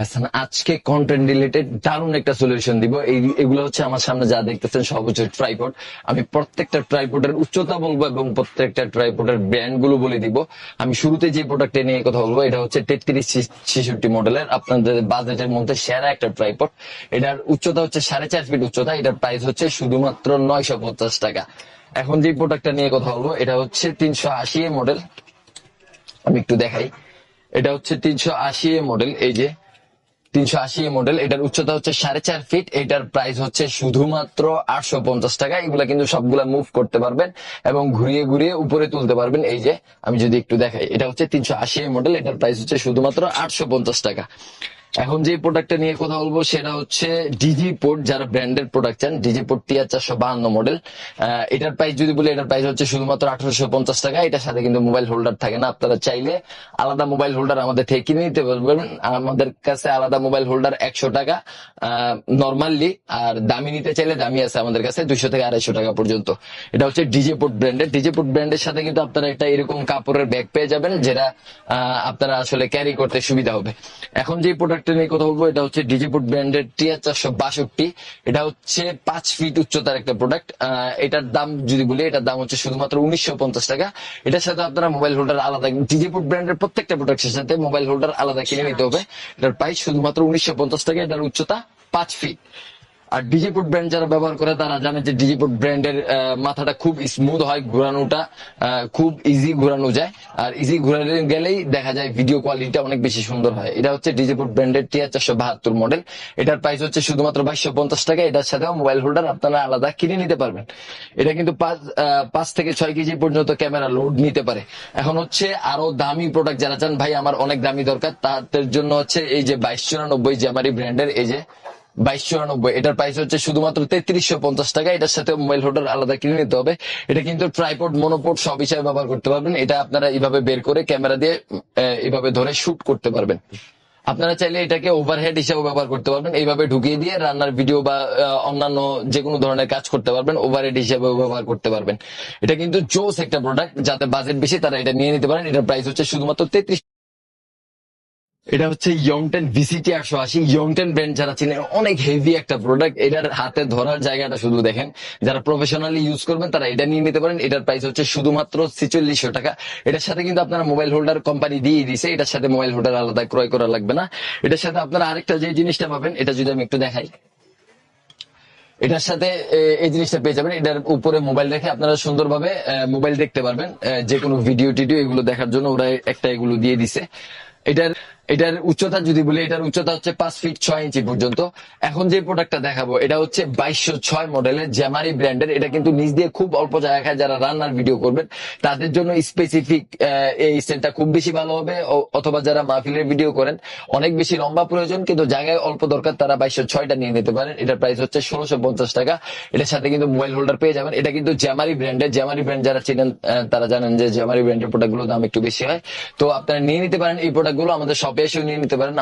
হাসান, আজকে content related দারুণ একটা সলিউশন দিব। এই এগুলো হচ্ছে আমার সামনে যা দেখতেছেন সব হচ্ছে ট্রাইপড আমি প্রত্যেকটা ট্রাইপডের উচ্চতা বলব এবং প্রত্যেকটা ট্রাইপডের ব্র্যান্ডগুলো বলে দিব। আমি শুরুতে যে প্রোডাক্টে নিয়ে কথা বলব এটা হচ্ছে তেত্রিশ ছেষট্টি মডেলের আপনাদের বাজেটের মধ্যে সেরা একটা ট্রাইপড এটার উচ্চতা হচ্ছে সাড়ে চার ফিট উচ্চতা এটার প্রাইস হচ্ছে শুধুমাত্র নয়শো পঞ্চাশ টাকা। এখন যে প্রোডাক্টটা নিয়ে কথা বলব এটা হচ্ছে তিনশো আশি মডেল আমি একটু দেখাই। এটা হচ্ছে তিনশো আশি মডেল এই যে তিনশো আশি মডেল এটার উচ্চতা হচ্ছে সাড়ে চার ফিট এটার প্রাইস হচ্ছে শুধুমাত্র আটশো পঞ্চাশ টাকা। এগুলা কিন্তু সবগুলা মুভ করতে পারবেন এবং ঘুরিয়ে ঘুরিয়ে উপরে তুলতে পারবেন। এই যে, আমি যদি একটু দেখাই, এটা হচ্ছে তিনশো আশি মডেল এটার প্রাইস হচ্ছে শুধুমাত্র আটশো পঞ্চাশ টাকা। এখন যে প্রোডাক্টটা নিয়ে কথা বলব সেটা হচ্ছে ডিজি পোর্ট যারা ব্র্যান্ডের প্রোডাক্ট চান ডিজি পোর্ট টিআর চারশো বাহান্ন মডেল এটার প্রাইস যদি বলি, এটার প্রাইস হচ্ছে শুধুমাত্র আঠারোশো পঞ্চাশ টাকা। এটার সাথে কিন্তু মোবাইল হোল্ডার থাকে না। আপনারা চাইলে আলাদা মোবাইল হোল্ডার আমাদের থেকে কিনে নিতে পারবেন। আমাদের কাছে আলাদা মোবাইল হোল্ডার একশো টাকা। নর্মালি আর দামি নিতে চাইলে দামি আছে আমাদের কাছে দুইশো থেকে আড়াইশো টাকা পর্যন্ত। এটা হচ্ছে ডিজে পোর্ট ব্র্যান্ডের ডিজে পোর্ট ব্র্যান্ডের সাথে কিন্তু আপনারা একটা এরকম কাপড়ের ব্যাগ পেয়ে যাবেন, যেটা আপনারা আসলে ক্যারি করতে সুবিধা হবে। এখন যে প্রোডাক্টটা নিয়ে কথা বলব, এটা হচ্ছে ডিজিপুট ব্র্যান্ডের টিয়ার চারশো বাষট্টি। এটা হচ্ছে পাঁচ ফিট উচ্চতার একটা প্রোডাক্ট এটার দাম যদি বলি, এটার দাম হচ্ছে শুধুমাত্র উনিশশো পঞ্চাশ টাকা। এটার সাথে আপনারা মোবাইল হোল্ডার আলাদা ডিজিপুট ব্র্যান্ডের প্রত্যেকটা প্রোডাক্টের সাথে মোবাইল হোল্ডার আলাদা কিনে নিতে হবে। এটার প্রাইস শুধুমাত্র উনিশশো পঞ্চাশ টাকা, এটার উচ্চতা পাঁচ ফিট আর ডিজিপুট ব্র্যান্ড যারা ব্যবহার করে, তারা জানে যে ডিজিপুট ব্র্যান্ডের মাথাটা খুব স্মুথ হয়, ঘোরানোটা খুব ইজি ঘোরানো যায়। আর ইজি ঘোরানো গেলেই দেখা যায় ভিডিও কোয়ালিটিটা অনেক বেশি সুন্দর হয়। এটা হচ্ছে ডিজিপুট ব্র্যান্ডের টিআর চারশো বাহাত্তর মডেল এটার প্রাইস হচ্ছে শুধুমাত্র বাইশশো পঞ্চাশ টাকা। এটার সাথেও মোবাইল হোল্ডার আপনারা আলাদা কিনে নিতে পারবেন। এটা কিন্তু পাঁচ পাঁচ থেকে ছয় কেজি পর্যন্ত ক্যামেরা লোড নিতে পারে। এখন হচ্ছে আরও দামি প্রোডাক্ট যারা চান, ভাই, আমার অনেক দামি দরকার। তাদের জন্য হচ্ছে এই যে বাইশ চুরানব্বই জামারি ব্র্যান্ডের এই যে বাইশ চুরানব্বই। এটার প্রাইস হচ্ছে শুধুমাত্র তেত্রিশশো পঞ্চাশ টাকা। এটার সাথে মোবাইল হোল্ডার আলাদা কিনে নিতে হবে। এটা কিন্তু ট্রাইপড মনোপোড সব হিসাবে ব্যবহার করতে পারবেন। এটা আপনারা এইভাবে বের করে ক্যামেরা দিয়ে এইভাবে ধরে শুট করতে পারবেন। আপনারা চাইলে এটাকে ওভারহেড হিসেবে ব্যবহার করতে পারবেন। এইভাবে ঢুকিয়ে দিয়ে রান্নার ভিডিও বা অন্যান্য যে কোনো ধরনের কাজ করতে পারবেন। ওভারহেড হিসেবে ব্যবহার করতে পারবেন। এটা কিন্তু জোস একটা প্রোডাক্ট যাতে বাজেট বেশি, তারা এটা নিয়ে নিতে পারেন। এটার প্রাইস হচ্ছে শুধুমাত্র তেত্রিশ এটা হচ্ছে ইয়ংটেন ভিসিটি একশো আশি। ইয়ংটেন ব্র্যান্ড যারা চিনে, অনেক হেভি একটা প্রোডাক্ট এটার হাতে ধরার জায়গাটা শুধু দেখেন। যারা প্রফেশনালি ইউজ করবেন, তারা এটা নিয়ে নিতে পারেন। এটার প্রাইস হচ্ছে শুধুমাত্র ছেচল্লিশশো টাকা। এটার সাথে কিন্তু আপনারা মোবাইল হোল্ডার কোম্পানি দিয়ে দিছে। এটার সাথে মোবাইল হোল্ডার আলাদা ক্রয় করা লাগবে না। এটার সাথে আপনারা আরেকটা যে জিনিসটা পাবেন, এটা যদি আমি একটু দেখাই। এটার সাথে এই জিনিসটা পেয়ে যাবেন। এটার উপরে মোবাইল রেখে আপনারা সুন্দরভাবে মোবাইল দেখতে পারবেন। যে কোনো ভিডিও টিডিও এগুলো দেখার জন্য ওরা একটা এগুলো দিয়ে দিছে। এটার এটার উচ্চতা যদি বলি, এটার উচ্চতা হচ্ছে পাঁচ ফিট ছয় ইঞ্চি পর্যন্ত। এখন যে প্রোডাক্টটা দেখাবো, এটা হচ্ছে বাইশশো ছয় মডেলের জ্যামারি ব্র্যান্ডের এটা কিন্তু নিচ দিয়ে খুব অল্প জায়গায় যারা রান্নার ভিডিও করবেন তাদের জন্য স্পেসিফিক এই সেটটা খুব বেশি ভালো হবে। অথবা যারা মাহফিলের ভিডিও করেন, অনেক বেশি লম্বা প্রয়োজন, কিন্তু জায়গায় অল্প দরকার তারা বাইশশো ছয়টা নিয়ে নিতে পারেন। এটার প্রাইস হচ্ছে ষোলোশো পঞ্চাশ টাকা। এটার সাথে কিন্তু মোবাইল হোল্ডার পেয়ে যাবেন। এটা কিন্তু জ্যামারি ব্র্যান্ডের জ্যামারি ব্র্যান্ড যারা চিনেন তারা জানেন যে জ্যামারি ব্র্যান্ডের প্রোডাক্টগুলো দাম একটু বেশি হয়। তো আপনারা নিয়ে নিতে পারেন এই প্রোডাক্টগুলো। আমাদের শপে এসেও নিয়ে নিতে পারেন।